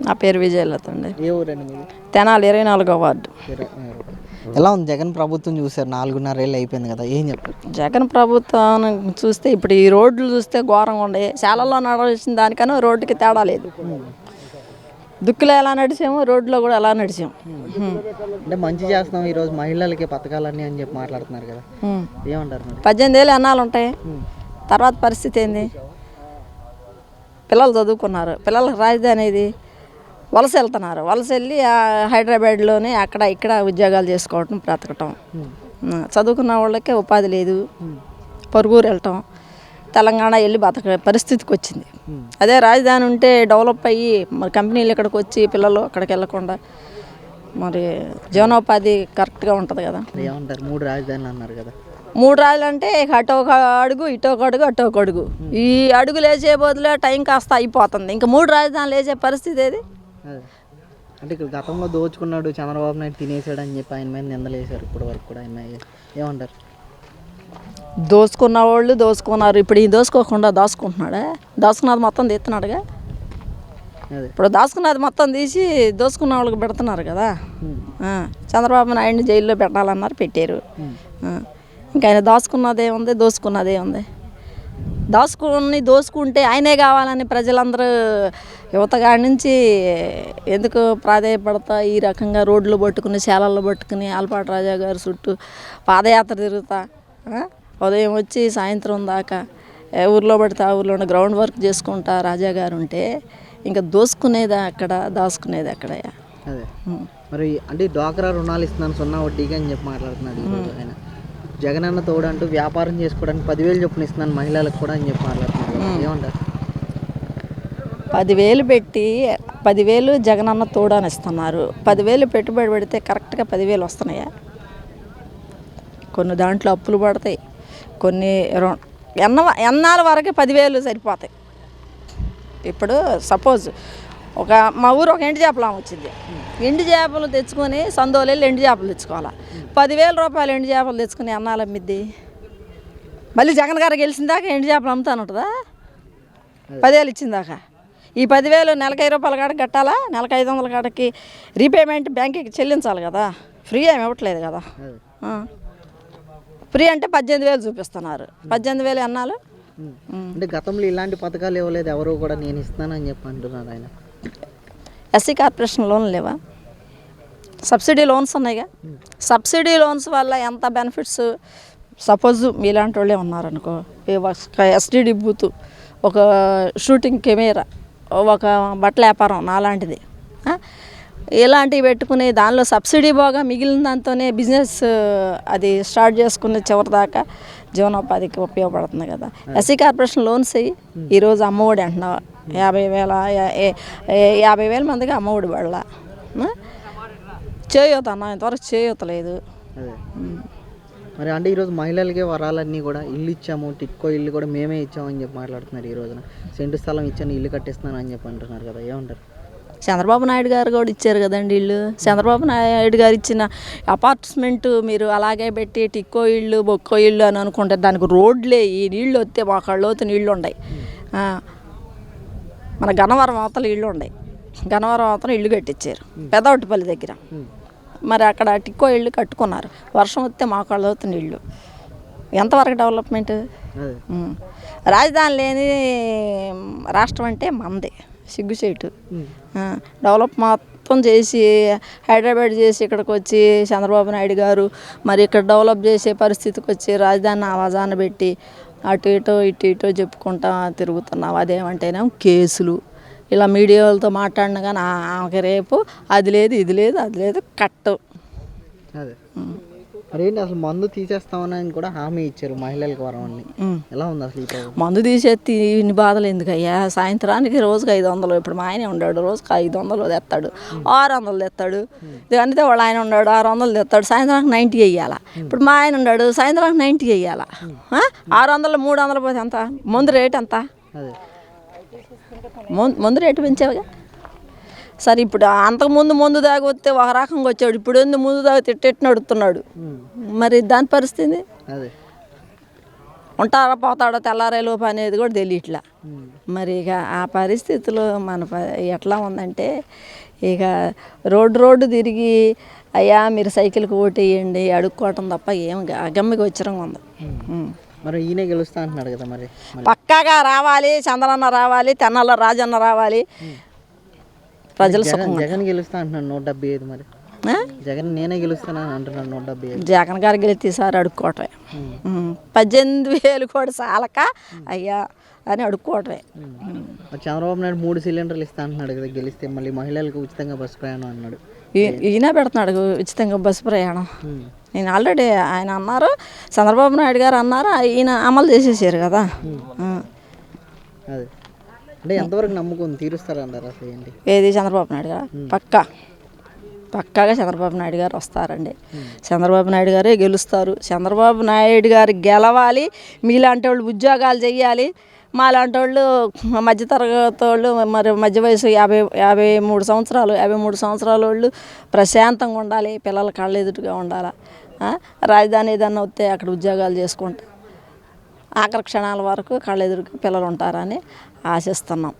నా పేరు విజయలత అండి. ఏ ఊరండి మీది? తెనాలి ఇరవై నాలుగో వార్డు. ఎలా ఉంది? జగన్ ప్రభుత్వం చూసారు నాలుగున్నర ఏళ్ళు అయిపోయింది కదా ఏం చెప్తారు జగన్ ప్రభుత్వం చూస్తే ఇప్పుడు ఈ రోడ్లు చూస్తే ఘోరంగా ఉండే శాలలో నడవలసిన దానికన్నా రోడ్డుకి తేడా లేదు. దుక్కులో ఎలా నడిచామో రోడ్లో కూడా అలా నడిచాం. హ్మ్. అంటే మంచి చేస్తున్నాం ఈరోజు మహిళలకి పథకాలన్నీ అని చెప్పి మాట్లాడుతున్నారు కదా. ఏమంటారు మరి? పద్దెనిమిది ఏళ్ళు ఎన్నాళ్ళు ఉంటాయి? తర్వాత పరిస్థితి ఏంది? పిల్లలు చదువుకున్నారు. పిల్లలకు రాజధాని ఇది వలస వెళ్తున్నారు వలస వెళ్ళి హైదరాబాద్లోనే అక్కడ ఇక్కడ ఉద్యోగాలు చేసుకోవటం బ్రతకటం. చదువుకున్న వాళ్ళకే ఉపాధి లేదు. పొరుగురు వెళ్ళటం. తెలంగాణ వెళ్ళి బతక పరిస్థితికి వచ్చింది. అదే రాజధాని ఉంటే డెవలప్ అయ్యి మరి కంపెనీలు ఇక్కడికి వచ్చి పిల్లలు అక్కడికి వెళ్ళకుండా మరి జీవనోపాధి కరెక్ట్గా ఉంటుంది కదా. ఏమంటారు? మూడు రాజధానులు అన్నారు కదా. మూడు రాళ్ళు అంటే అటో ఒక అడుగు ఇటో ఒక అడుగు అటో ఒక అడుగు. ఈ అడుగులు వేసే బదులే టైం కాస్త అయిపోతుంది. ఇంకా మూడు రాజధానులు వేసే పరిస్థితి ఏది? అంటే ఇక్కడ గతంలో దోచుకున్నాడు చంద్రబాబు నాయుడు తినేసాడు అని చెప్పి ఆయన మీద నిందలు వేశారు ఇప్పటి వరకు కూడా ఆయన. ఏమంటారు? దోసుకున్న వాళ్ళు దోసుకున్నారు ఇప్పుడు ఈ దోసుకోకుండా దాచుకుంటున్నాడా? దాచుకున్నది మొత్తం తీస్తున్నాడుగా? అదే. ఇప్పుడు దాచుకున్నది మొత్తం తీసి దోసుకున్న వాళ్ళకి పెడుతున్నారు కదా. చంద్రబాబు నాయుడిని జైల్లో పెట్టాలన్నారు పెట్టారు. ఇంకా ఆయన దాచుకున్నదే ఉంది దోసుకున్నదే ఉంది. దాచుకుని దోసుకుంటే ఆయనే కావాలని ప్రజలందరూ యువతగాడి నుంచి ఎందుకు ప్రాధాయపడతా? ఈ రకంగా రోడ్లు పట్టుకుని శాలల్లో పట్టుకుని ఆల్పాటి రాజా గారి చుట్టూ పాదయాత్ర తిరుగుతా? ఉదయం వచ్చి సాయంత్రం దాకా ఏ ఊర్లో పడితే ఆ ఊర్లో గ్రౌండ్ వర్క్ చేసుకుంటా రాజా గారు ఉంటే ఇంకా దోసుకునేదా అక్కడ దాచుకునేది అక్కడయ్యా? అదే. మరి అంటే డ్వాక్రా రుణాలు ఇస్తున్నాను సున్నా వడ్డీకి అని చెప్పి మాట్లాడుతున్నాడు ఆయన జగన్ అన్న తోడు అంటూ వ్యాపారం చేసుకోవడానికి పదివేలు చొప్పున ఇస్తున్నాను మహిళలకు కూడా అని చెప్పి మాట్లాడుతున్నారు కదా. ఏమంటారు? పదివేలు పెట్టి పదివేలు జగనన్న తోడని ఇస్తున్నారు పదివేలు పెట్టుబడి పెడితే కరెక్ట్గా పదివేలు వస్తున్నాయా? కొన్ని దాంట్లో అప్పులు పడతాయి. కొన్ని ఎన్న ఎన్నాళ్ళ వరకు పదివేలు సరిపోతాయి. ఇప్పుడు సపోజ్ ఒక మా ఊరు ఒక ఎండు చేపలు వచ్చింది. ఎండు చేపలు తెచ్చుకొని సందోలేళ్ళు ఎండు చేపలు తెచ్చుకోవాలా? పదివేల రూపాయలు ఎండు చేపలు తెచ్చుకుని అన్నాలు అమ్మిద్ది? మళ్ళీ జగన్ గారు గెలిచిందాక ఎండు చేపలు అమ్ముతానుంటుందా? పదివేలు ఇచ్చిందాకా ఈ పదివేలు నెలకి ఐదు రూపాయల కాడకి కట్టాలా? నెలకు ఐదు వందల కాడకి రీపేమెంట్ బ్యాంకుకి చెల్లించాలి కదా? ఫ్రీ ఏమి ఇవ్వట్లేదు కదా. ఫ్రీ అంటే పద్దెనిమిది వేలు చూపిస్తున్నారు. పద్దెనిమిది వేలు అన్నాలు అంటే గతంలో ఇలాంటి పథకాలు ఇవ్వలేదు. ఎవరు కూడా నేను ఇస్తానని చెప్పి అంటున్నారు ఆయన. ఎస్సీ కార్పొరేషన్ లోన్లు లేవా? సబ్సిడీ లోన్స్ ఉన్నాయిగా? సబ్సిడీ లోన్స్ వల్ల ఎంత బెనిఫిట్స్ సపోజ్ మీలాంటి వాళ్ళే ఉన్నారనుకో ఒక ఎస్టీడీ బూత్ ఒక షూటింగ్ కెమెరా ఒక బట్టల వ్యాపారం నాలాంటిది? ఇలాంటివి పెట్టుకుని దానిలో సబ్సిడీ బాగా మిగిలిన దాంతోనే బిజినెస్ అది స్టార్ట్ చేసుకుని చివరి దాకా జీవనోపాధికి ఉపయోగపడుతుంది కదా. ఎస్సీ కార్పొరేషన్ లోన్స్ అయ్యి ఈరోజు అమ్మఒడి అంటున్నావు. యాభై వేల యాభై వేల మందికి అమ్మఒడి పడల. చేయూత అన్న ఇంతవరకు చేయూత లేదు. మరి అంటే ఈరోజు మహిళలకే వరాలన్నీ కూడా ఇల్లు ఇచ్చాము టిక్కో ఇల్లు కూడా మేమే ఇచ్చామని చెప్పి మాట్లాడుతున్నారు ఈ రోజున. సెంటు స్థలం ఇచ్చాను ఇల్లు కట్టిస్తున్నాను అని చెప్పి అంటున్నారు కదా ఏమంటారు? చంద్రబాబు నాయుడు గారు కూడా ఇచ్చారు కదండి ఇల్లు. చంద్రబాబు నాయుడు గారు ఇచ్చిన అపార్ట్మెంట్ మీరు అలాగే పెట్టి టిక్కో ఇల్లు బొక్కో ఇల్లు అని అనుకుంటే దానికి రోడ్లే ఈ నీళ్ళు వస్తే మా కళ్ళోతు నీళ్ళు ఉన్నాయి మన గన్నవరం అవతల ఇళ్ళు ఉన్నాయి గన్నవరం అవతల ఇల్లు కట్టించారు పెదవటిపల్లి దగ్గర. మరి అక్కడ టిక్కో ఇల్లు కట్టుకున్నారు. వర్షం వస్తే మా కళ్ళోతు నీళ్ళు ఎంతవరకు డెవలప్మెంట్. రాజధాని లేని రాష్ట్రం అంటే మందే సిగ్గుచేటు ఆ, డెవలప్ మొత్తం చేసి హైదరాబాద్ చేసి ఇక్కడికి వచ్చి చంద్రబాబు నాయుడు గారు మరి ఇక్కడ డెవలప్ చేసే పరిస్థితికి వచ్చి రాజధాని ఆవాజాన పెట్టి అటు ఇటో ఇటు ఇటో చెప్పుకుంటా తిరుగుతున్నావు. అదేమంటేనేమో కేసులు. ఇలా మీడియాలతో మాట్లాడిన కానీ ఆమెకి రేపు అది లేదు ఇది లేదు అది లేదు కట్టు. అదే. మరి ఏంటి అసలు మందు తీసేస్తామని కూడా హామీ ఇచ్చారు మహిళలకు వరం అని ఉమ్. ఎలా ఉంది అసలు మందు తీసేత్తి ఇన్ని బాధలు ఎందుకయ్యా? సాయంత్రానికి రోజుకి ఐదు వందలు ఇప్పుడు మా ఆయనే ఉన్నాడు రోజుకి ఐదు వందలు తెస్తాడు ఆరు వందలు తెస్తాడు. అందుకే వాళ్ళ ఆయన ఉన్నాడు ఆరు వందలు తెస్తాడు సాయంత్రానికి నైంటీ వేయాల ఇప్పుడు మా ఆయన ఉన్నాడు సాయంత్రానికి నైంటీ వేయాల ఆరు వందలు మూడు వందలు పోతే ఎంత? మందు రేట్ ఎంత? అదే. మందు మందు రేటు పెంచావుగా? సరే ఇప్పుడు అంతకుముందు ముందు దాగి వస్తే ఒక రకంగా వచ్చాడు. ఇప్పుడు ఎందుకు ముందు దాగి తిట్టెట్టు నడుస్తున్నాడు మరి దాని పరిస్థితి? అదే. ఉంటారో పోతాడో తెల్లారేలోపు అనేది కూడా తెలియట్లా. మరి ఇక ఆ పరిస్థితులు మన ఎట్లా ఉందంటే ఇక రోడ్డు రోడ్డు తిరిగి అయ్యా మీరు సైకిల్కి ఓటేయండి అడుక్కోవటం తప్ప ఏం అగమ్మికి వచ్చిరం ఉంది. మరి ఈయనే గెలుస్తా అంటున్నాడు కదా మరి పక్కాగా రావాలి చంద్రన్న రావాలి తెన్నల రాజన్న రావాలి. ప్రజలు జగన్ గెలుస్తా అంటున్నాడు నూట డెబ్బై ఐదు మరి? జగన్ నేనే గెలుస్తానని అంటున్నాడు నూట డెబ్బై ఐదు. జగన్ గారు గెలితేసారి అడుక్కోవటమే. ఉమ్. ఉం. పద్దెనిమిది వేలు కూడా చాలక అయ్యా అని అడుక్కోవటమే. చంద్రబాబు నాయుడు మూడు సిలిండర్లు ఇస్తా అంటున్నాడు కదా గెలిస్తే మళ్ళీ మహిళలకు ఉచితంగా బస్సు ప్రయాణం అన్నాడు. ఈయన పెడుతున్నాడు ఉచితంగా బస్సు ప్రయాణం. నేను ఆల్రెడీ ఆయన అన్నారు చంద్రబాబు నాయుడు గారు అన్నారు ఈయన అమలు చేసేసారు కదా. అంటే ఎంతవరకు నమ్మకం అసలు ఏంటి? ఏది చంద్రబాబు నాయుడు గారు? పక్కా. పక్కాగా చంద్రబాబు నాయుడు గారు వస్తారండి. చంద్రబాబు నాయుడు గారే గెలుస్తారు. చంద్రబాబు నాయుడు గారు గెలవాలి. మీలాంటి వాళ్ళు ఉద్యోగాలు చేయాలి మాలాంటి వాళ్ళు మధ్యతరగతి వాళ్ళు మరి మధ్య వయసు యాభై యాభై మూడు సంవత్సరాలు యాభై మూడు సంవత్సరాల వాళ్ళు ప్రశాంతంగా ఉండాలి పిల్లల కళ్ళ ఎదుటిగా ఉండాలి? రాజధాని ఏదన్నా వస్తే అక్కడ ఉద్యోగాలు చేసుకుంటా. ఆఖరి క్షణాల వరకు కళ్ళెదురుగా పిల్లలు ఉంటారని ఆశిస్తున్నాం.